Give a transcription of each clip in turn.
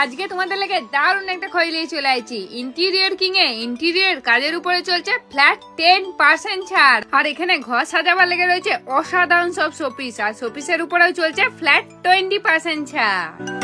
আজকে তোমাদের লেগে দারুণ একটা খই নিয়ে চলে আইছি। ইন্টেরিয়ার কিং এ ইন্টেরিয়ার কাজের উপরে চলছে ফ্ল্যাট টেন পার্সেন্ট ছাড়। আর এখানে ঘর সাজাবার লেগে রয়েছে অসাধারণ সব শোপিস আর শোপিসের উপরেও চলছে ফ্ল্যাট টোয়েন্টি পার্সেন্ট ছাড়।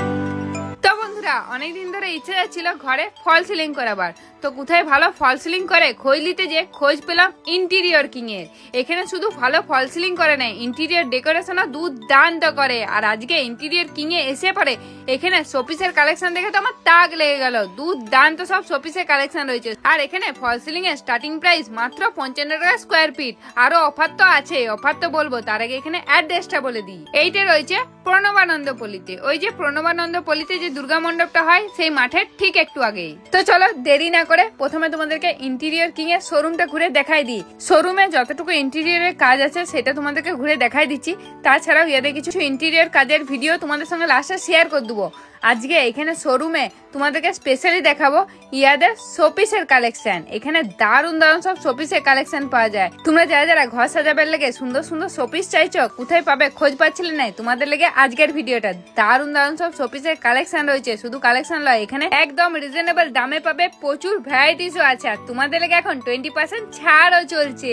বন্ধুরা, অনেকদিন ধরে ইচ্ছে যাচ্ছিল ঘরে ফল সিলিং করাবার। তো কোথায় ভালো ফল সিলিং করে? খৈলিতে যে খোঁজ পেলাম ইন্টেরিয়র কিং এর এখানে শুধু ভালো ফল সিলিং করে না ইন্টেরিয়র ডেকোরেশনও দুর্দান্ত করে। আর আজকে ইন্টেরিয়র কিং এ এসে পরে এখানে শোপিসের কালেকশন দেখে তো আমার তাক লেগে গেল। দুর্দান্ত সব শোপিসের কালেকশন রয়েছে। আর এখানে ফল সিলিং এর স্টার্টিং প্রাইস মাত্র পঞ্চান্ন টাকা স্কোয়ার ফিট আরও অফার তো আছে, অফার তো বলব, তার আগে এখানে অ্যাড্রেসটা বলে দিই। এইটা রয়েছে প্রণবানন্দ পল্লীতে। ওই যে প্রণবানন্দ পল্লীতে যে দুর্গা মণ্ডপটা হয়, সেই মাঠের ঠিক একটু আগেই। তো চলো, দেরি না করে প্রথমে তোমাদেরকে ইন্টেরিয়র কিং এর শোরুমটা ঘুরে দেখাই দিই। শোরুমে যতটুকু ইন্টেরিয়রের কাজ আছে, সেটা তোমাদেরকে ঘুরে দেখাই দিচ্ছি। তাছাড়াও ইয়াদের কিছু ইন্টেরিয়র কাজের ভিডিও তোমাদের সঙ্গে লাস্টে শেয়ার করে দেবো। আজকে এখানে শোরুমে তোমাদেরকে স্পেশালি দেখাবো ইয়াদের শোপিসের কালেকশন এখানে দারুণ দারুণ সব শোপিসের কালেকশন পাওয়া যায়। তোমরা যারা যারা ঘর সাজাবার লেগে সুন্দর সুন্দর শোপিস চাইছো, কোথায় পাবে খোঁজ পাচ্ছিলে না তোমাদের লেগে আজকের ভিডিওটা। দারুণ দারুণ সব শোপিসের কালেকশন রয়েছে। শুধু কালেকশন নয়, এখানে একদম রিজনেবল দামে পাবে প্রচুর ভ্যারাইটিসও আছে। আর তোমাদের লেগে এখন টোয়েন্টি পার্সেন্ট ছাড়ও চলছে।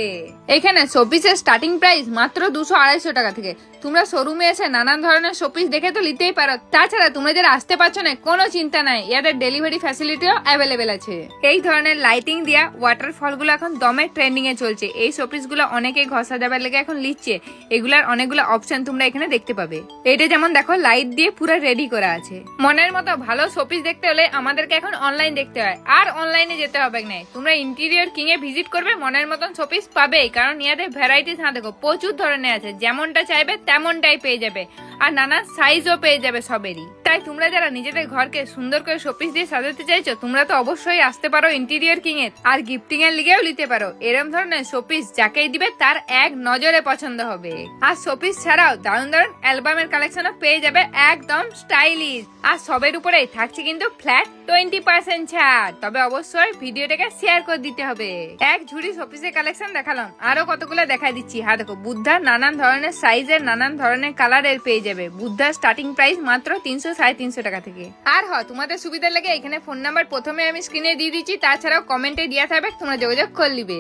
এখানে শোপিসের স্টার্টিং প্রাইস মাত্র দুশো আড়াইশো টাকা থেকে। তোমরা শোরুমে এসে নানান ধরনের শোপিস দেখে তো নিতেই পারো। তাছাড়া তোমরা যারা আসতে পারছ না, কোনো চিন্তা নাই। ইয়াদের ডেলিভারি ফ্যাসিলিটিও অ্যাভেলেবেল আছে। এই ধরনের লাইটিং দিয়া ওয়াটারফলগুলো এখন দমে ট্রেন্ডিং এ চলছে। এই শোপিসগুলো অনেকেই ঘর সাজাবার লেগে এখন লিখছে। এগুলার অনেকগুলো অপশন তোমরা এখানে দেখতে পাবে। এটা যেমন দেখো লাইট দিয়ে পুরো রেডি করা আছে। মনের মতো ভালো শোপিস দেখতে হলে আমাদেরকে এখন অনলাইন দেখতে হয়। আর অনলাইনে যেতে হবে না। তোমরা ইন্টেরিয়র কিং এ ভিজিট করবে, মনের মতন শোপিস পাবেই। কারণ ইয়াদের ভ্যারাইটিস না দেখো, প্রচুর ধরনের আছে। যেমনটা চাইবে, তেমনটাই পেয়ে যাবে। আর নানা সাইজও পেয়ে যাবে সবেরই। তাই তোমরা যারা নিজেদের ঘরকে সুন্দর করে শোপিস দিয়ে সাজাতে চাইছো, তোমরা তো অবশ্যই আসতে পারো ইন্টেরিয়র কিং এর। আর গিফটিং এর লিগেও নিতে পারো। এরম ধরনের শোপিস যাকেই দিবে, তার এক নজরে পছন্দ হবে। আর শোপিস ছাড়াও দারুণ দারুণ অ্যালবামের কালেকশনও পেয়ে যাবে একদম স্টাইলিশ আর সবের উপরেই থাকছে কিন্তু ফ্ল্যাট টোয়েন্টি পার্সেন্ট ছাড়। তবে অবশ্যই ভিডিওটাকে শেয়ার করে দিতে হবে। এক ঝুড়ি শোপিসের কালেকশন দেখালাম। আরও কতগুলো দেখাই দিচ্ছি। হ্যাঁ দেখো, বুদ্ধার নানান ধরনের সাইজের নানান ধরনের কালারের পেয়ে যাবে। বুদ্ধার স্টার্টিং প্রাইস মাত্র তিনশো সাড়ে তিনশো টাকা থেকে। আর হ, তোমাদের সুবিধার লাগে এখানে ফোন নাম্বার প্রথমে আমি স্ক্রিনে দিয়ে দিচ্ছি, তাছাড়াও কমেন্টে দেওয়া থাকবে, তোমরা যোগাযোগ করে নিবে।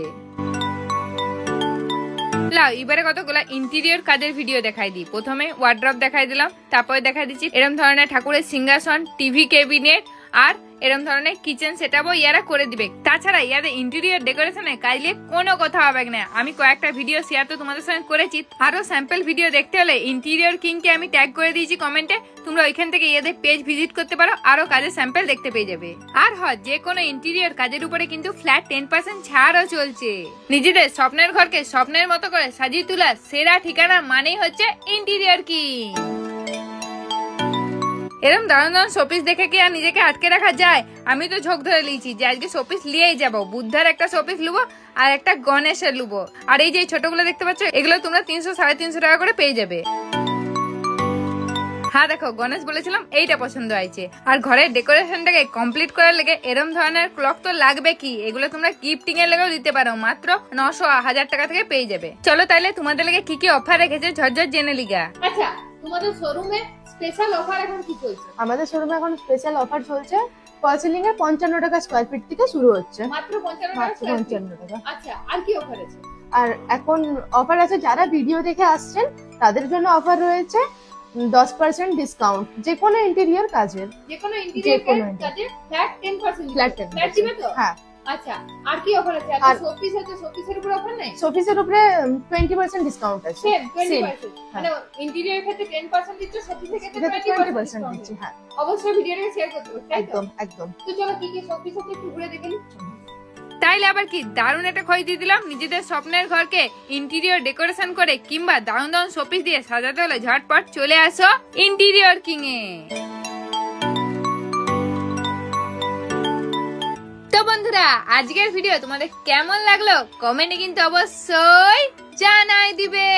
এবারে কতগুলো ইন্টেরিয়র কাজের ভিডিও দেখাই দিই। প্রথমে ওয়ার্ড্রপ দেখাই দিলাম, তারপরে দেখাই দিচ্ছি এরম ধরনের ঠাকুরের সিংহাসন টিভি কেবিনেট আর এরম ধরনের কিচেন সেটআপও ইয়ারা করে দিবে। তাছাড়া ইয়াদের ইন্টেরিয়র ডেকোরেশনে কাজ নিয়ে কোনো কথা হবে না। আমি কয়েকটা ভিডিও শেয়ার তো তোমাদের সঙ্গে করেছি। আরও স্যাম্পল ভিডিও দেখতে হলে ইন্টেরিয়র কিংকে আমি ট্যাগ করে দিয়েছি কমেন্টে তোমরা ওইখান থেকে ইয়াদের পেজ ভিজিট করতে পারো। আরও কাজের স্যাম্পল দেখতে পেয়ে যাবে। আর হ যে কোনো ইন্টেরিয়র কাজের উপরে কিন্তু ফ্ল্যাট টেন পার্সেন্ট ছাড়ও চলছে। নিজেদের স্বপ্নের ঘরকে স্বপ্নের মতো করে সাজিয়ে তোলা সেরা ঠিকানা মানেই হচ্ছে ইন্টেরিয়র কিং এরম দারুণ দারুণ শোপিস দেখে কি আর নিজেকে আটকে রাখা যায়? আমি তো ঝোঁক ধরে লিয়েছি যে আজকে শোপিস নিয়েই যাব। বুদ্ধার একটা শোপিস লুবো আর একটা গণেশের লুবো। আর এই যে ছোটগুলো দেখতে পাচ্ছ, এগুলো তোমরা তিনশো সাড়ে তিনশো টাকা করে পেয়ে যাবে। হ্যাঁ দেখো, গণেশ বলেছিলাম, এইটা পছন্দ হয়েছে। আর ঘরের ডেকোরেশনটাকে কমপ্লিট করার লেগে এরম ধরনের ক্লক তো লাগবে কি? এগুলো তোমরা গিফটিং এর লেগেও দিতে পারো। মাত্র নশো হাজার টাকা থেকে পেয়ে যাবে। চলো তাইলে তোমাদের লেগে কি কি অফার রেখেছে ঝরঝর জেনে লিগা। আচ্ছা তোমাদের শোরুমে স্পেশাল অফার এখন কি চলছে? আমাদের শোরুমে এখন স্পেশাল অফার চলছে। ফলসিলিং এর পঞ্চান্ন টাকা স্কোয়ার ফিট থেকে শুরু হচ্ছে। মাত্র পঞ্চান্ন টাকা টাকা। আচ্ছা আর কি অফার আছে? আর এখন অফার আছে যারা ভিডিও দেখে আসছেন তাদের জন্য অফার রয়েছে দশ পার্সেন্ট ডিসকাউন্ট যে কোনো ইন্টেরিয়র কাজের। যে কোনো ইন্টেরিয়র কোনো কাজে flat ten percent flat ten হ্যাঁ। আচ্ছা আর কি অফার আছে? আর আর- শোপিস আছে শোপিসের উপর অফার নেই? শোপিসের উপরে টোয়েন্টি পার্সেন্ট ডিসকাউন্ট আছে। সেম টোয়েন্টি Same, পার্সেন্ট হ্যাঁ। মানে ইন্টেরিয়র ক্ষেত্রে টেন পার্সেন্ট দিচ্ছ শোপিসের ক্ষেত্রে টোয়েন্টি টোয়েন্টি পার্সেন্ট পার্সেন্ট দিচ্ছি হ্যাঁ। অবশ্যই ভিডিওটাকে শেয়ার করতে হবে একদম একদম। তো চলো কি কি শোপিস আছে একটু ঘুরে দেখে নিই তাইলে আবার কি দারুণ একটা খোঁজ দিয়ে দিলাম নিজেদের স্বপ্নের ঘরকে ইন্টেরিয়র ডেকোরেশন করে কিংবা দারুণ দারুণ শোপিস দিয়ে সাজাতে হলে ঝটপট চলে আসো ইন্টেরিয়র কিং এ তো বন্ধুরা আজকের ভিডিও তোমাদের কেমন লাগল? কমেন্টে কিন্তু অবশ্যই জানাই দিবে।